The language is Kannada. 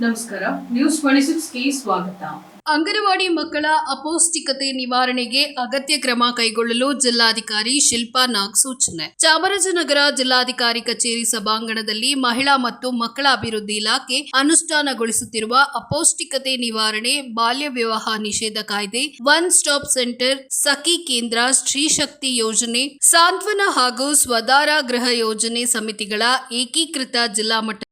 ನಮಸ್ಕಾರ. ನ್ಯೂಸ್ ಟ್ವೆಂಟಿ ಸಿಕ್ಸ್ಗೆ ಸ್ವಾಗತ. ಅಂಗನವಾಡಿ ಮಕ್ಕಳ ಅಪೌಷ್ಟಿಕತೆ ನಿವಾರಣೆಗೆ ಅಗತ್ಯ ಕ್ರಮ ಕೈಗೊಳ್ಳಲು ಜಿಲ್ಲಾಧಿಕಾರಿ ಶಿಲ್ಪಾ ನಾಗ್ ಸೂಚನೆ. ಚಾಮರಾಜನಗರ ಜಿಲ್ಲಾಧಿಕಾರಿ ಕಚೇರಿ ಸಭಾಂಗಣದಲ್ಲಿ ಮಹಿಳಾ ಮತ್ತು ಮಕ್ಕಳ ಅಭಿವೃದ್ಧಿ ಇಲಾಖೆ ಅನುಷ್ಠಾನಗೊಳಿಸುತ್ತಿರುವ ಅಪೌಷ್ಟಿಕತೆ ನಿವಾರಣೆ ಬಾಲ್ಯ ವಿವಾಹ ನಿಷೇಧ ಕಾಯ್ದೆ ಒನ್ ಸ್ಟಾಪ್ ಸೆಂಟರ್ ಸಖಿ ಕೇಂದ್ರ ಸ್ತ್ರೀಶಕ್ತಿ ಯೋಜನೆ, ಸಾಂತ್ವನ ಹಾಗೂ ಸ್ವದಾರ ಗೃಹ ಯೋಜನೆ ಸಮಿತಿಗಳ ಏಕೀಕೃತ ಜಿಲ್ಲಾ ಮಟ್ಟ